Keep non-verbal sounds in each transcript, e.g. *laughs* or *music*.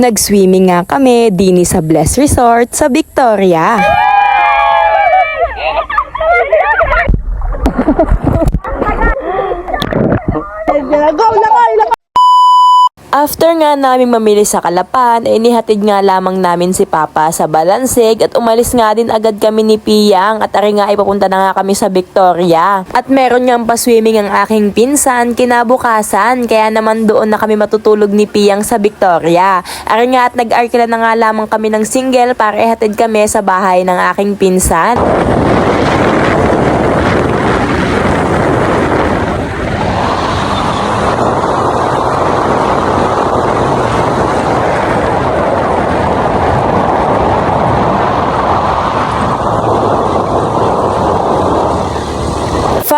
Nag-swimming nga kami dini sa Bless Resort sa Victoria. After nga namin mamili sa Kalapan, ay inihatid nga lamang namin si Papa sa Balansig at umalis nga din agad kami ni Piyang at ari nga ay papunta na nga kami sa Victoria. At meron nga pa-swimming ang aking pinsan kinabukasan kaya naman doon na kami matutulog ni Piyang sa Victoria. Ari nga at nag-arkila na nga lamang kami ng single para ihatid kami sa bahay ng aking pinsan.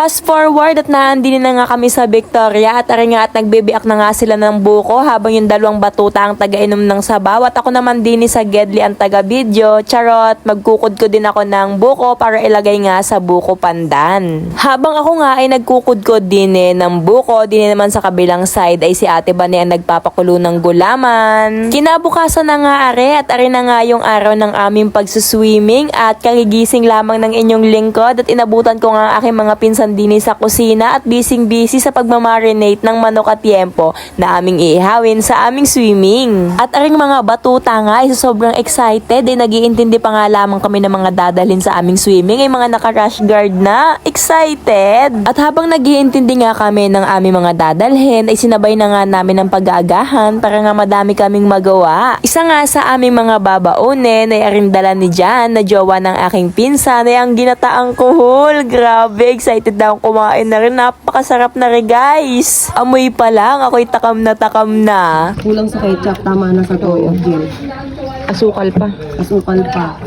Fast forward at naandin na nga kami sa Victoria at ari nga at nagbibiak na nga sila ng buko habang yung dalawang batuta ang taga-inom ng sabaw at ako naman din sa Gedli ang taga-video. Charot, magkukod ko din ako ng buko para ilagay nga sa buko pandan. Habang ako nga ay nagkukod-kod din eh ng buko, din naman sa kabilang side ay si ate Bane ang nagpapakulo ng gulaman. Kinabukasan na nga are at ari na nga yung araw ng aming pagsuswimming at kagigising lamang ng inyong lingkod at inabutan ko nga aking mga pinsan din sa kusina at bising-busy sa pagmamarinate ng manok at yempo na aming iihawin sa aming swimming. At aring mga batuta nga ay sobrang excited ay nagiintindi pa nga lamang kami ng mga dadalhin sa aming swimming ay mga naka-rash guard na excited. At habang nagiintindi nga kami ng aming mga dadalhin ay sinabay na nga namin ang pag-aagahan para nga madami kaming magawa. Isa nga sa aming mga babaunin ay arindala ni Jan na jowa ng aking pinsan ay ang ginataang kuhol. Grabe, excited akong kumain na rin. Napakasarap na rin guys. Amoy pa lang, ako'y takam na takam na. Kulang sa ketchup, tama na sa toyo. Asukal pa. Asukal pa.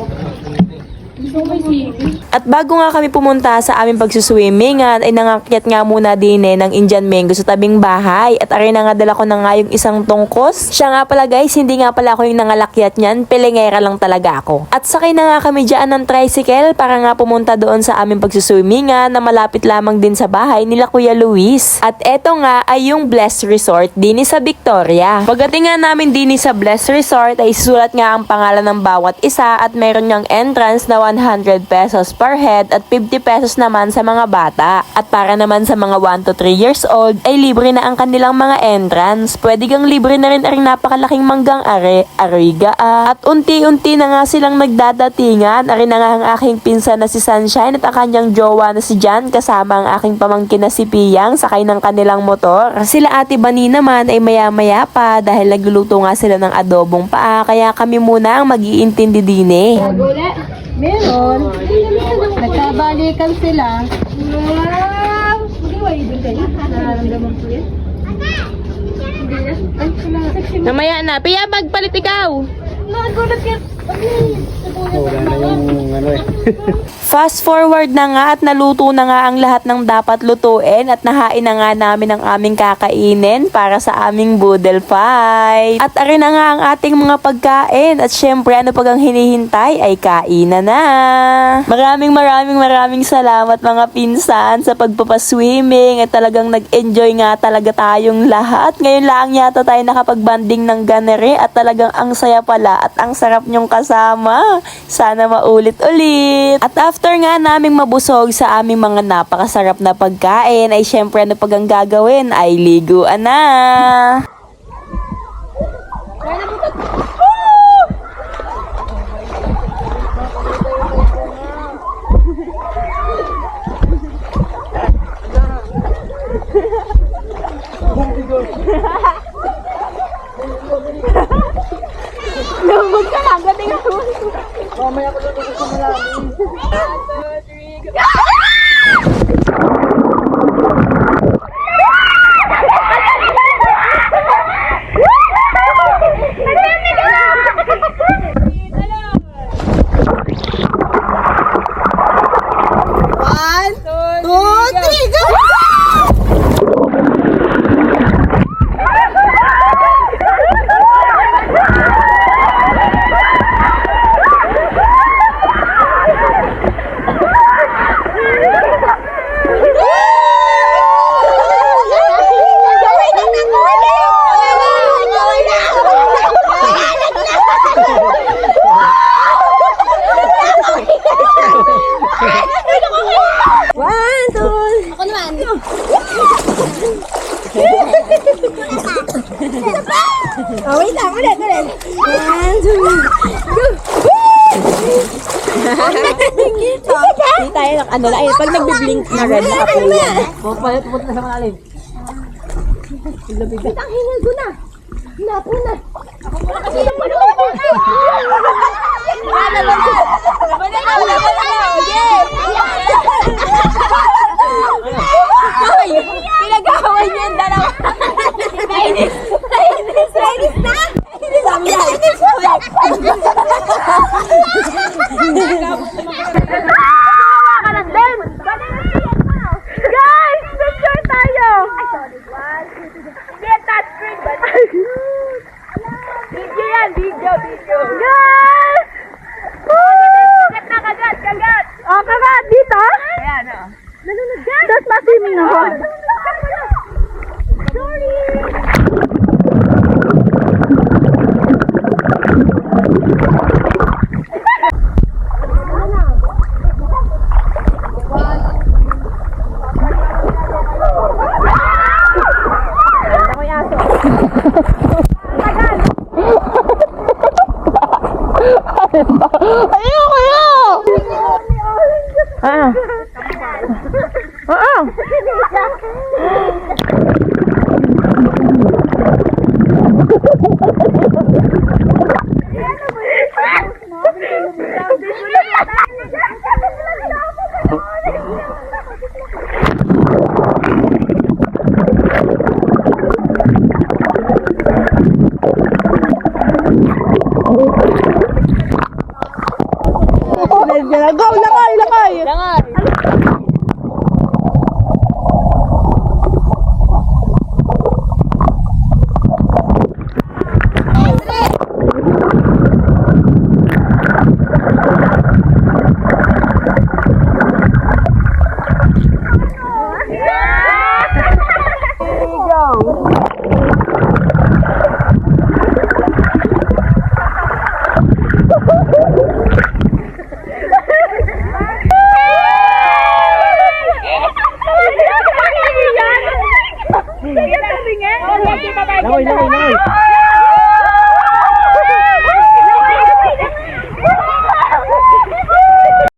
At bago nga kami pumunta sa aming pagsuswimmingan, ay nangakyat nga muna din eh ng Indian mango sa tabing bahay. At aray na nga dala ko na nga yung isang tungkos. Siya nga pala guys, hindi nga pala ako yung nangalakyat niyan, pelengera lang talaga ako. At sakay na nga kami dyan ng tricycle para nga pumunta doon sa aming pagsuswimmingan na malapit lamang din sa bahay nila Kuya Luis. At eto nga ay yung Bless Resort din sa Victoria. Pagdating nga namin din sa Bless Resort ay sulat nga ang pangalan ng bawat isa at meron niyang entrance na 100 pesos per head at 50 pesos naman sa mga bata. At para naman sa mga 1 to 3 years old ay libre na ang kanilang mga entrance. Pwede kang libre na rin ang napakalaking manggang are, ariga ah. At unti-unti na nga silang nagdadatingan. Ari na nga ang aking pinsan na si Sunshine at ang kanyang jowa na si Jan kasama ang aking pamangkin na si Piyang sakay ng kanilang motor. Sila ate Bani naman ay maya-maya pa dahil nagluluto nga sila ng adobong paa kaya kami muna ang mag-iintindi din eh. Meron. Nagkabalikan sila. Wow! Nararamdaman ko yan. Namaya na. Piya, magpalit ikaw. Nagulat yan. *laughs* Fast forward na nga at naluto na nga ang lahat ng dapat lutuin at nahain na nga namin ang aming kakainin para sa aming boodle fight. At arin na nga ang ating mga pagkain at syempre ano pag ang hinihintay ay kainan na. Maraming maraming maraming salamat mga pinsan sa pagpapaswimming at talagang nag-enjoy nga talaga tayong lahat. Ngayon lang yata tayo nakapag-banding ng ganere at talagang ang saya pala at ang sarap nyong kasama. Sana maulit-ulit. At after nga naming mabusog sa aming mga napakasarap na pagkain, ay syempre ano pag ang gagawin ay liguan na. Ha ha ha! Mamaya ko na gusto ko na naman. *laughs* oh, wait lang. Ulit, ulit. One, two, go. Dito pa? Hindi tayo nak ano na. Pag nagbiblink na red, nakapulo oh, yan. Pupunta pupunta sa mga alim. Kitang hingal ko na. Hinapo na. Kasi yung panuha na. Laban na lang. Laban na lang. Laban na lang. *laughs* Yeah. Nanonood ka? Tapos masiming ako. Sorry. Ah. Oo. Oh. *laughs*